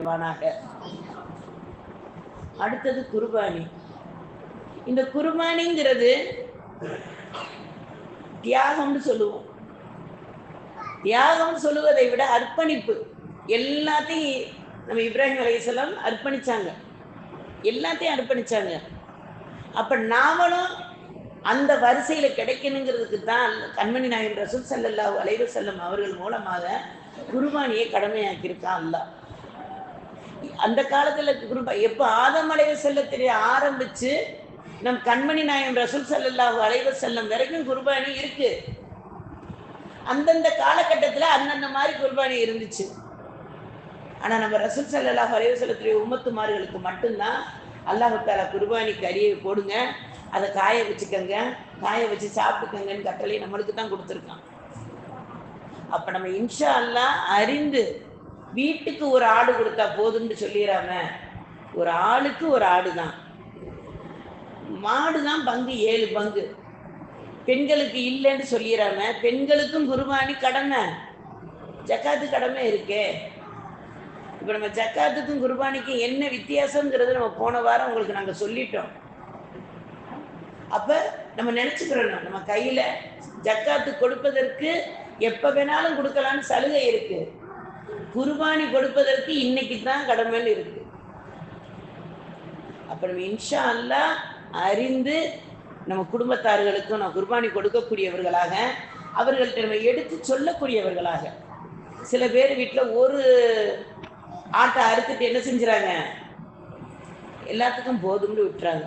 செய்வானாக. அடுத்தது குர்பானி இந்த குர்பானிங்கிறது தியாகம்னு சொல்லுவோம். தியாகம் சொல்லுவதை விட அர்ப்பணிப்பு. எல்லாத்தையும் நம்ம இப்ராஹிம் அலைஹிஸ்ஸலாம் அர்ப்பணிச்சாங்க. எல்லாத்தையும் அர்ப்பணிச்சாங்க. அப்ப நாமளும் அந்த வரிசையில கிடைக்கணுங்கிறதுக்கு தான் கண்மணி நாயன் ரசூல் ஸல்லல்லாஹு அலைஹி வஸல்லம் அவர்கள் மூலமாக குருபானியை கடமையாக்கியிருக்கான் அல்லாஹ். அந்த காலத்துல குருபா எப்போ ஆதம் அலைவ செல்லத்திலே ஆரம்பிச்சு நம் கண்மணி நாயகம் ரசூல் ஸல்லல்லாஹு அலைஹி செல்லம் வரைக்கும் குர்பானி இருக்கு. அந்தந்த காலகட்டத்துல அந்தந்த மாதிரி குர்பானி இருந்துச்சு. ஆனா நம்ம ரசூல் ஸல்லல்லாஹு அலைஹி செல்லத்துடைய உமத்துமார்களுக்கு மட்டும்தான் அல்லாஹ் தாலா குர்பானி கறியை போடுங்க அதை காய வச்சுக்கோங்க காய வச்சு சாப்பிட்டுக்கங்கன்னு கட்டளை நம்மளுக்கு தான் கொடுத்துருக்கான். அப்ப நம்ம இன்ஷா அல்லாஹ் அறிந்து வீட்டுக்கு ஒரு ஆடு கொடுத்தா போதும்னு சொல்லிடாம ஒரு ஆளுக்கு ஒரு ஆடு தான் மாடு தான் பங்கு ஏழு பங்கு. பெண்களுக்கு இல்லைன்னு சொல்லிடாம பெண்களுக்கும் குருபானி கடமை. ஜக்காத்து கடமை இருக்கே. இப்போ நம்ம ஜக்காத்துக்கும் குர்பானிக்கும் என்ன வித்தியாசங்கிறது நம்ம போன வாரம் உங்களுக்கு நாங்கள் சொல்லிட்டோம். அப்போ நம்ம நினச்சிக்கிறோம் நம்ம கையில் ஜக்காத்து கொடுப்பதற்கு எப்போ வேணாலும் கொடுக்கலான்னு சலுகை இருக்குது குர்பானி கொடுப்பதற்கு இன்னைக்கு தான் கடமைன்னு இருக்கு. அப்புறம் இன்ஷா அல்லா அறிந்து நம்ம குடும்பத்தார்களுக்கும் நம்ம குர்பானி கொடுக்கக்கூடியவர்களாக அவர்கள்ட்ட நம்ம எடுத்து சொல்லக்கூடியவர்களாக. சில பேர் வீட்டில் ஒரு ஆட்டை அறுத்துட்டு என்ன செஞ்சுறாங்க? எல்லாத்துக்கும் போதும்னு விட்டுறாங்க.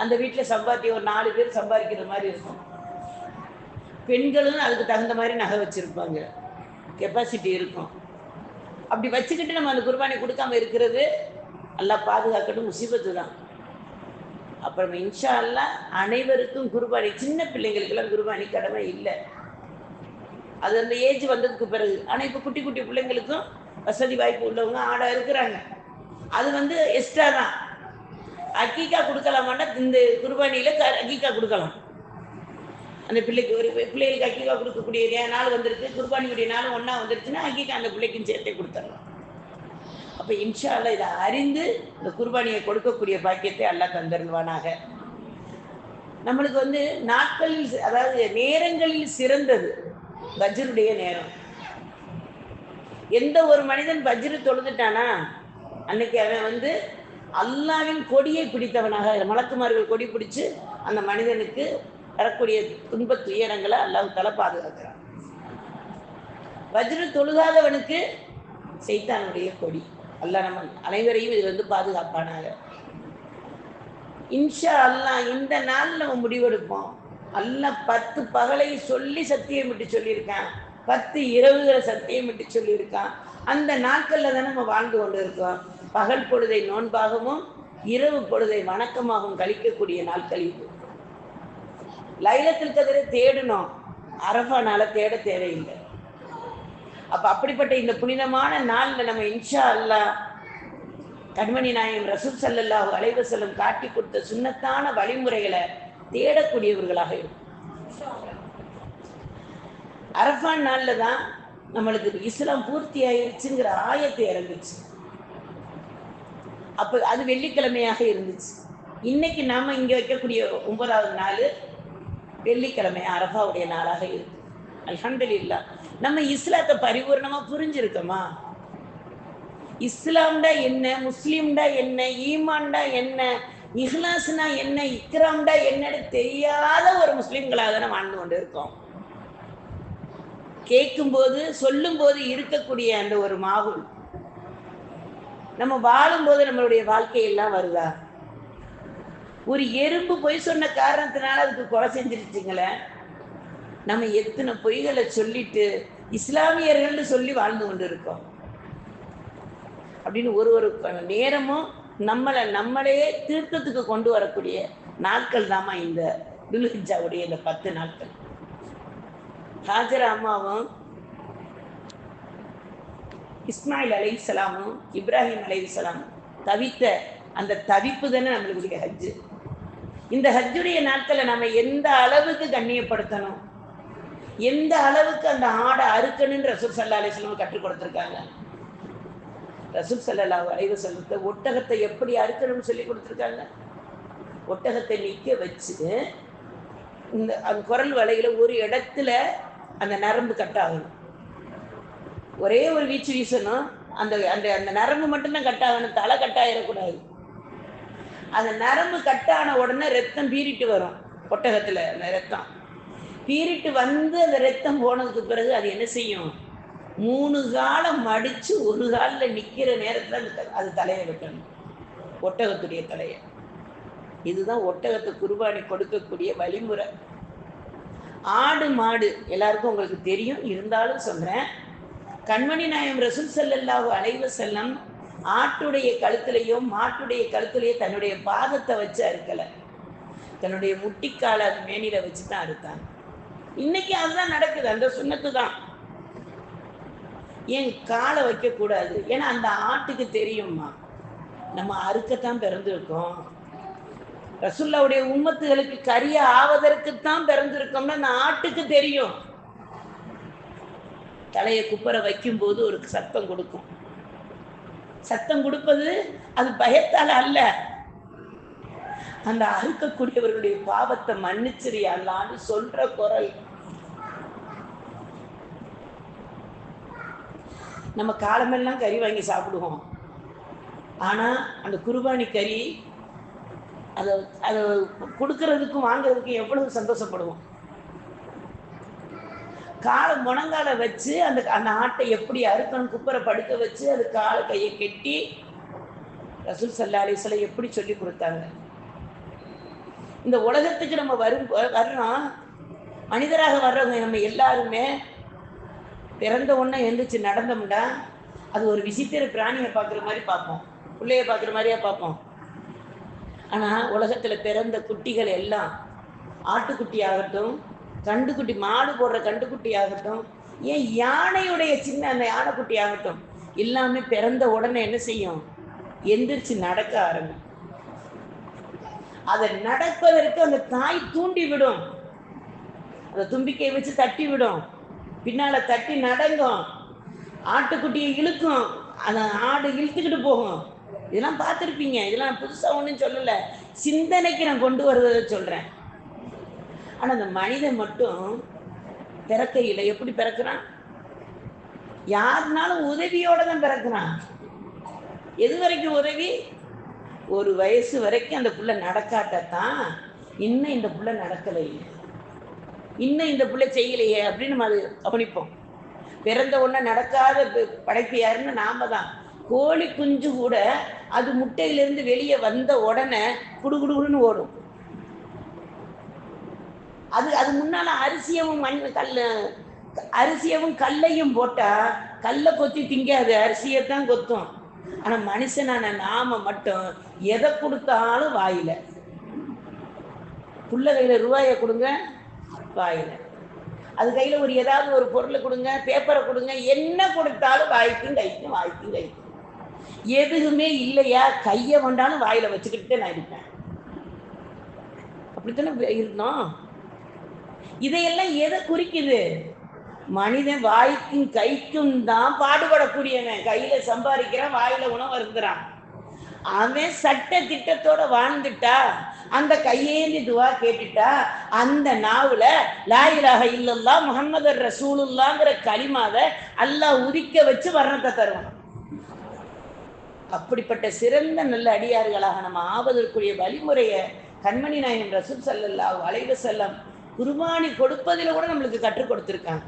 அந்த வீட்டில் சம்பாத்தியம் ஒரு நாலு பேர் சம்பாதிக்கிற மாதிரி இருக்கும். பெண்களும் அதுக்கு தகுந்த மாதிரி நகை வச்சுருப்பாங்க. கெப்பாசிட்டி இருக்கும். அப்படி வச்சுக்கிட்டு நம்ம அந்த குர்பானி கொடுக்காம இருக்கிறது எல்லாம் பாதுகாக்கட்டும் முசீபத்து தான் அப்புறம் இன்ஷா அல்லாஹ் அனைவருக்கும் குர்பானி சின்ன பிள்ளைங்களுக்கெல்லாம் குர்பானி கடமை இல்லை. அது அந்த ஏஜ் வந்ததுக்கு பிறகு. ஆனால் இப்போ குட்டி குட்டி பிள்ளைங்களுக்கும் வசதி வாய்ப்பு உள்ளவங்க ஆடாக இருக்கிறாங்க. அது வந்து எக்ஸ்ட்ரா தான். அக்கீக்கா கொடுக்கலாமான்னா இந்த குர்பானியில் க அக்கீக்கா கொடுக்கலாம். அந்த பிள்ளைக்கு ஒரு பிள்ளைகளுக்கு அக்கீகா கொடுக்கக்கூடிய நே- நாள் வந்துருக்கு. குர்பானியுடைய நாள் ஒன்றா வந்துருச்சுன்னா அக்கீக்கா அந்த பிள்ளைக்கும் சேர்த்தே கொடுத்துடலாம். அப்போ இன்ஷா அல்லாஹ் இதை அறிந்து இந்த குர்பானியை கொடுக்கக்கூடிய பாக்கியத்தை எல்லாம் தந்தருவானாக நம்மளுக்கு வந்து நாட்களில் அதாவது நேரங்களில் சிறந்தது பஜ்ருடைய நேரம். எந்த ஒரு மனிதன் பஜ்ரு தொழுதுட்டானா அன்னைக்கு அவன் வந்து அல்லாவின் கொடியை பிடித்தவனாக மலக்குமார்கள் கொடி பிடிச்சு அந்த மனிதனுக்கு வரக்கூடிய துன்ப துயரங்களை அல்லாஹ் தலை பாதுகாக்கிறான். வஜ்ரு தொழுகாதவனுக்கு செய்தானுடைய கொடி. அல்லாஹ் நம்ம அனைவரையும் இது வந்து பாதுகாப்பானாக. இன்ஷா அல்லாஹ் இந்த நாள் நம்ம முடிவெடுப்போம். அல்ல பத்து பகலை சொல்லி சத்தியம் விட்டு சொல்லியிருக்கான். பத்து இரவுகளை சத்தியம் விட்டு சொல்லியிருக்கான். அந்த நாட்களில் தான் நம்ம வாழ்ந்து கொண்டு இருக்கோம் பகல் பொழுதை நோன்பாகவும் இரவு பொழுதை வணக்கமாகவும் கழிக்கக்கூடிய நாட்கள் இது. லைலத்தில் கதிரை தேடணும். அரபானால தேட தேவையில்லை. அப்ப அப்படிப்பட்ட இந்த புனிதமான நாள்ல நம்ம இன்ஷா அல்லாஹ் கண்மணி நாயம் ரசூல் சல்லல்லாஹு அலைஹி காட்டி கொடுத்த சுண்ணத்தான வழிமுறைகளை தேடக்கூடியவர்களாக இருக்கும். அரஃபான் நாள்ல தான் நம்மளுக்கு இஸ்லாம் பூர்த்தி ஆயிருச்சுங்கிற ஆயத்தை இறங்குச்சு. அப்ப அது வெள்ளிக்கிழமையாக இருந்துச்சு. இன்னைக்கு நாம இங்க வைக்கக்கூடிய ஒன்பதாவது நாள் வெள்ளிக்கிழமை அரபாவுடைய நாளாக இருக்கு அல்ஹம்துலில்லாஹ் நம்ம இஸ்லாத்தை பரிபூர்ணமா புரிஞ்சிருக்கோமா? இஸ்லாம்டா என்ன முஸ்லீம்டா என்ன ஈமான்டா என்ன இஹ்லாஸ்னா என்ன இக்ராம்டா என்னன்னு தெரியாத ஒரு முஸ்லீம்களாக தானே வாழ்ந்து கொண்டு இருக்கோம் கேட்கும்போது சொல்லும்போது இருக்கக்கூடிய அந்த ஒரு மாகுல். நம்ம வாழும்போது நம்மளுடைய வாழ்க்கையெல்லாம் வருதா? ஒரு எறும்பு பொய் சொன்ன காரணத்தினால அதுக்கு கொலை செஞ்சிருச்சுங்களே. நம்ம எத்தனை பொய்களை சொல்லிட்டு இஸ்லாமியர்கள்னு சொல்லி வாழ்ந்து கொண்டு இருக்கோம் அப்படின்னு ஒரு ஒரு நேரமும் நம்மளை நம்மளையே திருத்தத்துக்கு கொண்டு வரக்கூடிய நாட்கள் தாமா இந்த துலுஹிஜாவுடைய இந்த பத்து நாட்கள். ஹாஜர் அம்மாவும் இஸ்மாயில் அலைஹிஸ்ஸலாமும் இப்ராஹிம் அலைஹிஸ்ஸலாம் தவித்த அந்த தவிப்பு தானே நம்மளுடைய ஹஜ்ஜு. இந்த ஹஜ்ஜுடைய நாட்களை நம்ம எந்த அளவுக்கு கண்ணியப்படுத்தணும்? எந்த அளவுக்கு அந்த ஆடை அறுக்கணும்னு ரசூல் சல்லா அலிஸ்லாம் கற்றுக் கொடுத்துருக்காங்க? ரசூல் சல்லா அலைஹி செல்லத்தை ஒட்டகத்தை எப்படி அறுக்கணும்னு சொல்லி கொடுத்துருக்காங்க? ஒட்டகத்தை நிற்க வச்சு இந்த அந்த குரல் வலையில் ஒரு இடத்துல அந்த நரம்பு கட் ஆகணும். ஒரே ஒரு வீச்சு வீசணும். அந்த அந்த அந்த நரம்பு மட்டும்தான் கட் ஆகணும். தலை கட் ஆகிடக்கூடாது அந்த நரம்பு கட்டான உடனே ரத்தம் பீறிட்டு வரும். ஒட்டகத்துல அந்த ரத்தம். பீறிட்டு வந்து அந்த ரத்தம் போனதுக்கு பிறகு அது என்ன செய்யும்? மூணு காலம் மடிச்சு ஒரு காலில் நிற்கிற நேரத்தில் அந்த அது தலையை வெட்டணும். ஒட்டகத்துடைய தலையை. இதுதான் ஒட்டகத்தை குருபானி கொடுக்கக்கூடிய வழிமுறை. ஆடு மாடு எல்லாருக்கும் உங்களுக்கு தெரியும். இருந்தாலும் சொல்கிறேன் கண்மணி நாயம் ரசூல் செல்லல்லாஹு அலைவ செல்லம் ஆட்டுடைய கழுத்துலையும் மாட்டுடைய கழுத்துலையோ தன்னுடைய பாதத்தை வச்சு அறுக்கல. தன்னுடைய முட்டிக்கால அது மேனில வச்சு தான் அறுத்தாங்க. இன்னைக்கு அதுதான் நடக்குது. அந்த சுண்ணத்து தான். ஏன் காலை வைக்கக்கூடாது? ஏன்னா அந்த ஆட்டுக்கு தெரியுமா நம்ம அறுக்கத்தான் பிறந்திருக்கோம். ரசுல்லாவுடைய உம்மத்துகளுக்கு கரிய ஆவதற்குத்தான் பிறந்திருக்கோம்னா அந்த ஆட்டுக்கு தெரியும். தலையை குப்பரை வைக்கும்போது ஒரு சத்தம் கொடுக்கும். சத்தம் கொடுப்பது அது பயத்தால் அல்ல. அந்த அறுக்கக்கூடியவர்களுடைய பாவத்தை மன்னிச்சிரியான்னு சொல்ற குரல் நம்ம காலமெல்லாம் கறி வாங்கி சாப்பிடுவோம். ஆனா அந்த குருபானி கறி அதை அதை கொடுக்கறதுக்கும் வாங்குறதுக்கும் எவ்வளவு சந்தோஷப்படுவோம். காலை முழங்கால வச்சு அந்த அந்த ஆட்டை எப்படி அறுக்கணும் குப்பரை படுக்க வச்சு அது காலை கையை கெட்டி ரசூல் சல்லா அலிஸ்லாம் எப்படி சொல்லி கொடுத்தாங்க? இந்த உலகத்துக்கு நம்ம வரும் வர்றோம். மனிதராக வர்றவங்க நம்ம எல்லாருமே பிறந்த உடனே எழுந்திரிச்சு நடந்தோம்னா அது ஒரு விசித்திர பிராணியை பார்க்குற மாதிரி பார்ப்போம். பிள்ளைய பார்க்குற மாதிரியே பார்ப்போம். ஆனால் உலகத்தில் பிறந்த குட்டிகள் எல்லாம் ஆட்டுக்குட்டி ஆகட்டும் கண்டுக்குட்டி மாடு போடுற கண்டுக்குட்டி ஆகட்டும் ஏன் யானையுடைய சின்ன அந்த யானைக்குட்டி ஆகட்டும் எல்லாமே பிறந்த உடனே என்ன செய்யும்? எந்திரிச்சு நடக்க ஆரம்பிக்கும். அதை நடப்பதற்கு அந்த தாய் தூண்டி விடும். அந்த தும்பிக்கையை வச்சு தட்டி விடும். பின்னால தட்டி நடங்கும் ஆட்டுக்குட்டியை இழுக்கும். அந்த ஆடு இழுத்துக்கிட்டு போகும். இதெல்லாம் பார்த்துருப்பீங்க. இதெல்லாம் புதுசாக ஒன்றும் சொல்லலை. சிந்தனைக்கு நான் கொண்டு வருவதை சொல்கிறேன் ஆனால் அந்த மனிதன் மட்டும் பிறக்கையில் எப்படி பிறக்கிறான்? யாருனாலும் உதவியோட தான் பிறக்கிறான். எது வரைக்கும் உதவி? ஒரு வயசு வரைக்கும் அந்த புள்ள நடக்காட்டத்தான் இன்னும் இந்த புள்ள நடக்கலையே இன்னும் இந்த புள்ள செய்யலையே அப்படின்னு நம்ம அது கவனிப்போம். பிறந்த உடனே நடக்காத படைப்பு யாருன்னு நாம தான். கோழி குஞ்சு கூட அது முட்டையிலேருந்து வெளியே வந்த உடனே குடுகுடுன்னு ஓடும். அது அது முன்னால அரிசியவும் மண் கல் அரிசியவும் கல்லையும் போட்டா கல்லை கொத்தி திங்காது அரிசியை தான் கொத்தும். ஆனா மனுஷனான நாம மட்டும் எதை கொடுத்தாலும் வாயில. புள்ள கையில ரூபாயை கொடுங்க வாயில. அது கையில ஒரு ஏதாவது ஒரு பொருளை கொடுங்க பேப்பரை கொடுங்க என்ன கொடுத்தாலும் வாய்க்கும் கைக்கும் வாய்க்கும் கைக்கும். எதுவுமே இல்லையா? கையை கொண்டாலும் வாயில வச்சுக்கிட்டு நான் இருப்பேன். அப்படித்தானே இருந்தோம்? இதையெல்லாம் எதை குறிக்குது? மனிதன் வாய்க்கும் கைக்கும் தான் பாடுபடக்கூடியவன். கையில சம்பாதிக்கிறான் வாயில உணவு இருக்கிறான் அவன் சட்ட திட்டத்தோட வாழ்ந்துட்டா அந்த கையேந்தி துவா கேட்டுட்டா அந்த நாவுல லாயிலாக இல்லல்லா முகமது ரசூலுல்லாங்கிற களிமாவை அல்லாஹ் உதிக்க வச்சு வர்ணத்தை தருவான். அப்படிப்பட்ட சிறந்த நல்ல அடியார்களாக நம்ம ஆவதற்குரிய வழிமுறையை கண்மணி நாயகம் ரசூல் சல்லல்லா வளைவு செல்லம் குர்பானி கொடுப்பதில் கூட நம்மளுக்கு கற்றுக் கொடுத்துருக்காங்க.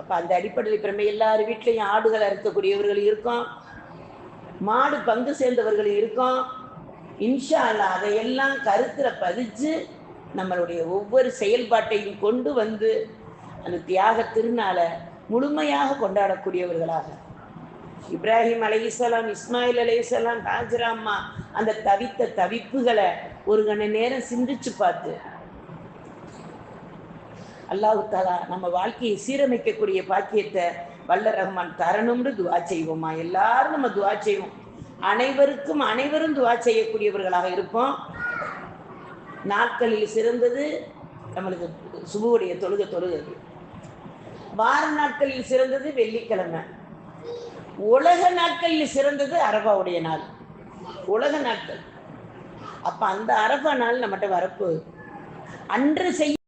அப்ப அந்த அடிப்படையில் இப்ப நம்ம எல்லார் ஆடுகள் அறுக்கக்கூடியவர்கள் இருக்கோம். மாடு பங்கு சேர்ந்தவர்கள் இருக்கோம். இன்ஷா அல்லாஹ் அதையெல்லாம் கருத்துல பதிச்சு நம்மளுடைய ஒவ்வொரு செயல்பாட்டையும் கொண்டு வந்து அந்த தியாக திருநாளை முழுமையாக கொண்டாடக்கூடியவர்களாக. இப்ராஹிம் அலைஹிஸ்ஸலாம் இஸ்மாயில் அலைஹிஸ்ஸலாம் ஹாஜராம்மா அந்த தவித்த தவிப்புகளை ஒரு கண நேரம் சிந்திச்சு பார்த்து அல்லாஹுத்தாலா நம்ம வாழ்க்கையை சீரமைக்கக்கூடிய பாக்கியத்தை வல்ல ரஹ்மான் தரணும்னு துவா செய்வோமா? எல்லாரும் நம்ம துவா செய்வோம். அனைவருக்கும் அனைவரும் துவா செய்யக்கூடியவர்களாக இருப்போம். நாட்களில் சிறந்தது நம்மளுக்கு சுபுவுடைய தொழுக தொழுகிறது வார நாட்களில் சிறந்தது வெள்ளிக்கிழமை. உலக நாட்களில் சிறந்தது அரபாவுடைய நாள். உலக நாட்கள். அப்ப அந்த அரபா நாள் நம்மகிட்ட வரப்போகுது. அன்று செய்ய